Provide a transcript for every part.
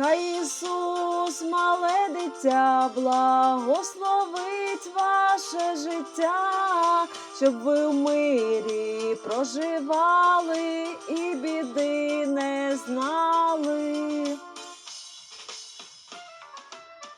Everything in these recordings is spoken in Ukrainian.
Хай Ісус, мале дитя, благословить ваше життя, щоб ви в мирі проживали і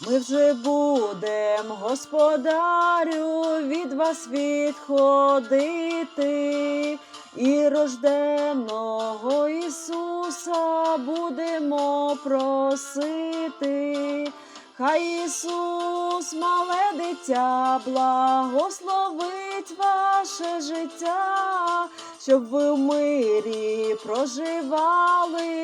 Ми вже будем, господарю, від вас відходити, і рожденого Ісуса будемо просити. Хай Ісус, мале дитя, благословить ваше життя, щоб ви в мирі проживали